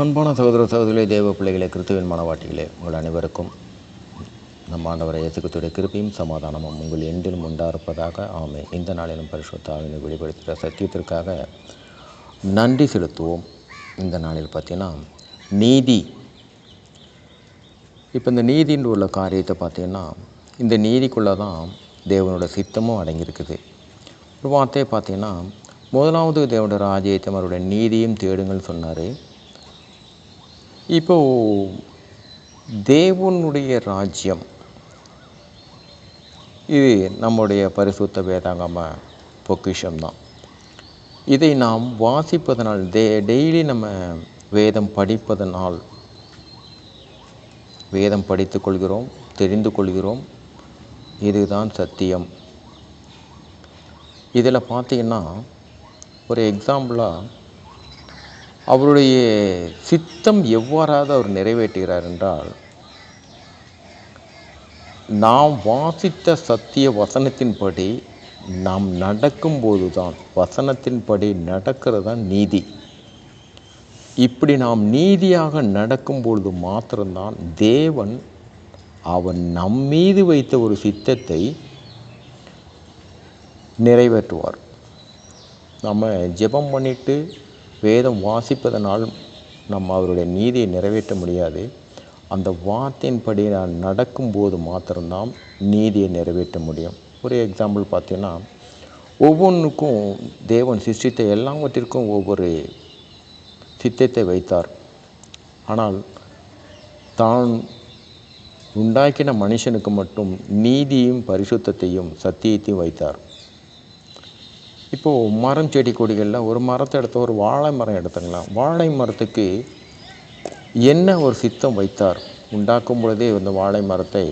அன்பான சகோதர சகோதரிகளே தேவ பிள்ளைகளே கிறிஸ்துவின் மனவாட்டிகளே உங்கள் அனைவருக்கும் நம் ஆண்டவரை இயேசுக்குத்துடைய கிருப்பையும் சமாதானமும் உங்கள் எண்டிலும் உண்டாயிருப்பதாக ஆமை இந்த நாளிலும் பரிசுத்தாவினை வெளிப்படுத்துகிற சத்தியத்திற்காக நன்றி செலுத்துவோம். இந்த நாளில் பார்த்தீங்கன்னா நீதி. இப்போ இந்த நீதின்ற உள்ள காரியத்தை பார்த்தீங்கன்னா இந்த நீதிக்குள்ளே தான் தேவனோட சித்தமும் அடங்கியிருக்குது. ஒரு வார்த்தையை பார்த்தீங்கன்னா முதலாவது தேவனோட ராஜ்யத்தை அவருடைய நீதியும் தேடுங்கள்னு சொன்னார். இப்போ தேவனுடைய ராஜ்யம். இது நம்முடைய பரிசுத்த வேதாங்கம பொக்கிஷம்தான் இதை நாம் வாசிப்பதனால் டே டெய்லி நம்ம வேதம் படிப்பதனால் வேதம் படித்து கொள்கிறோம் தெரிந்து கொள்கிறோம். இதுதான் சத்தியம். இதில் பார்த்தீங்கன்னா ஒரு எக்ஸாம்பிளாக அவருடைய சித்தம் எவ்வாறாவது அவர் நிறைவேற்றுகிறார் என்றால் நாம் வாசித்த சத்திய வசனத்தின்படி நாம் நடக்கும்போது தான் வசனத்தின்படி நடக்கிறது தான் நீதி. இப்படி நாம் நீதியாக நடக்கும்பொழுது மாத்திரம்தான் தேவன் அவன் நம்மீது வைத்த ஒரு சித்தத்தை நிறைவேற்றுவார். நம்ம ஜெபம் பண்ணிட்டு வேதம் வாசிப்பதனால் நம்ம அவருடைய நீதியை நிறைவேற்ற முடியாது. அந்த வார்த்தையின்படி நான் நடக்கும்போது மாத்திரம்தான் நீதியை நிறைவேற்ற முடியும். ஒரு எக்ஸாம்பிள் பார்த்தீங்கன்னா ஒவ்வொன்றுக்கும் தேவன் சிருஷ்டித்த எல்லாவற்றிற்கும் ஒவ்வொரு சித்தத்தை வைத்தார். ஆனால் தான் உண்டாக்கின மனுஷனுக்கு மட்டும் நீதியும் பரிசுத்தத்தையும் சத்தியத்தையும் வைத்தார். இப்போது மரம் செடி கொடிகளில் ஒரு மரத்தை எடுத்த ஒரு வாழை மரம் எடுத்துக்கலாம். வாழை மரத்துக்கு என்ன ஒரு சித்தம் வைத்தார்? உண்டாக்கும் பொழுதே இந்த வாழை மரத்தை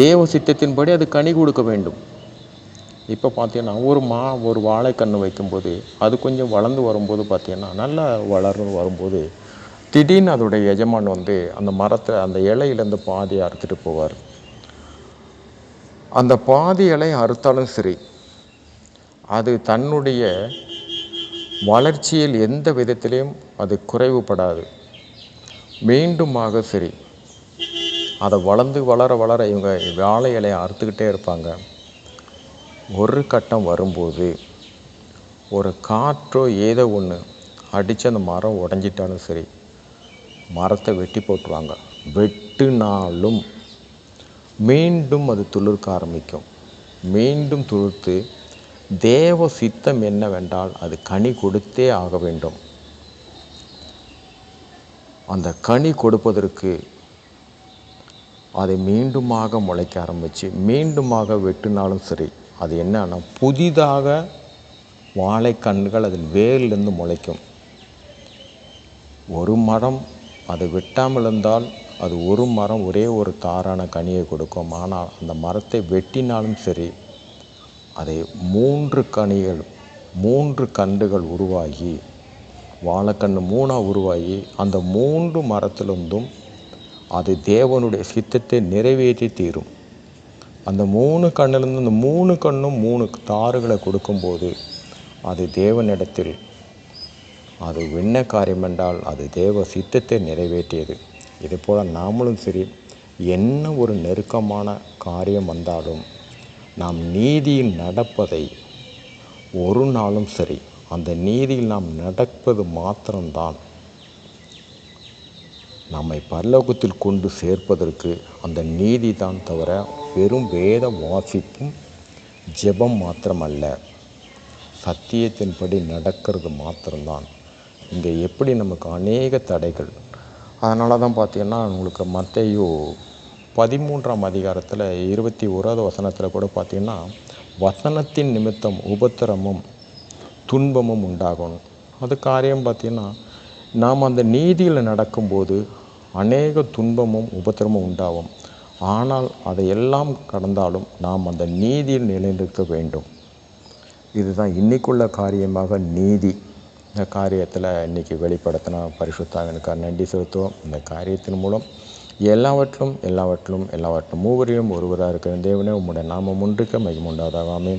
தேவ சித்தத்தின்படி அது கனி கொடுக்க வேண்டும். இப்போ பார்த்தீங்கன்னா ஒரு மா ஒரு வாழைக்கன்று வைக்கும்போது அது கொஞ்சம் வளர்ந்து வரும்போது பார்த்தீங்கன்னா நல்லா வளர்ந்து வரும்போது திடீர்னு அதோடைய எஜமான் வந்து அந்த மரத்தை அந்த இலையிலேருந்து பாதியை அறுத்துட்டு போவார். அந்த பாதி இலையை அறுத்தாலும் சரி அது தன்னுடைய வளர்ச்சியில் எந்த விதத்திலையும் அது குறைவுபடாது. மீண்டுமாக சரி. அதை வளர்ந்து வளர வளர இவங்க வாழை இலையை அறுத்துக்கிட்டே இருப்பாங்க. ஒரு கட்டம் வரும்போது ஒரு காற்றோ ஏதோ ஒன்று அடித்து அந்த மரம் உடஞ்சிட்டாலும் சரி மரத்தை வெட்டி போட்டுருவாங்க. வெட்டினாலும் மீண்டும் அது துளிர்க்க ஆரம்பிக்கும். மீண்டும் துளிர்த்து தேவ சித்தம் என்னவென்றால் அது கனி கொடுத்தே ஆக வேண்டும். அந்த கனி கொடுப்பதற்கு அதை மீண்டுமாக முளைக்க ஆரம்பித்து மீண்டுமாக வெட்டினாலும் சரி அது என்னன்னா புதிதாக வாழைக்கன்றுகள் அதன் வேரிலிருந்து முளைக்கும். ஒரு மரம் அதை வெட்டாமல் இருந்தால் அது ஒரு மரம் ஒரே ஒரு தாரான கனியை கொடுக்கும். ஆனால் அந்த மரத்தை வெட்டினாலும் சரி அதை மூன்று கனிகள் மூன்று கன்றுகள் உருவாகி வாழைக்கன்று மூணாக உருவாகி அந்த மூன்று மரத்திலிருந்தும் அது தேவனுடைய சித்தத்தை நிறைவேற்றி தீரும். அந்த மூணு கண்ணிலிருந்து அந்த மூணு கண்ணும் மூணு தாறுகளை கொடுக்கும்போது அது தேவனிடத்தில் அது என்ன காரியம் என்றால் அது தேவ சித்தத்தை நிறைவேற்றியது. இதே போல் நாமளும் சரி என்ன ஒரு நெருக்கமான காரியம் வந்தாலும் நாம் நீதியில் நடப்பதை ஒரு நாளும் சரி அந்த நீதியில் நாம் நடப்பது மாத்திரம்தான். நம்மை பரலோகத்தில் கொண்டு சேர்ப்பதற்கு அந்த நீதி தான் தவிர வெறும் வேத வாசிப்பும் ஜெபம் மாத்திரமல்ல. சத்தியத்தின்படி நடக்கிறது மாத்திரம்தான். இங்கே எப்படி நமக்கு அநேக தடைகள். அதனால தான் பார்த்தீங்கன்னா உங்களுக்கு மத்தையோ பதிமூன்றாம் அதிகாரத்தில் இருபத்தி ஓராவது வசனத்தில் கூட பார்த்தீங்கன்னா வசனத்தின் நிமித்தம் உபத்திரமும் துன்பமும் உண்டாகணும். அது காரியம் பார்த்திங்கன்னா நாம் அந்த நீதியில் நடக்கும்போது அநேக துன்பமும் உபத்திரமும் உண்டாகும். ஆனால் அதையெல்லாம் கடந்தாலும் நாம் அந்த நீதியில் நிலைநிற்க வேண்டும். இதுதான் இன்னைக்குள்ள காரியமாக நீதி. இந்த காரியத்தில் இன்றைக்கி வெளிப்படுத்தின பரிசுத்தாவினுக்கு நன்றி செலுத்துவோம். இந்த காரியத்தின் மூலம் எல்லாவற்றும் எல்லாவற்றிலும் எல்லாவற்றும் மூவரிலும் ஒருவராக இருக்கிற தேவனே உம்முடைய நாமம் ஒன்றுக்கு மகிமுண்டாதாக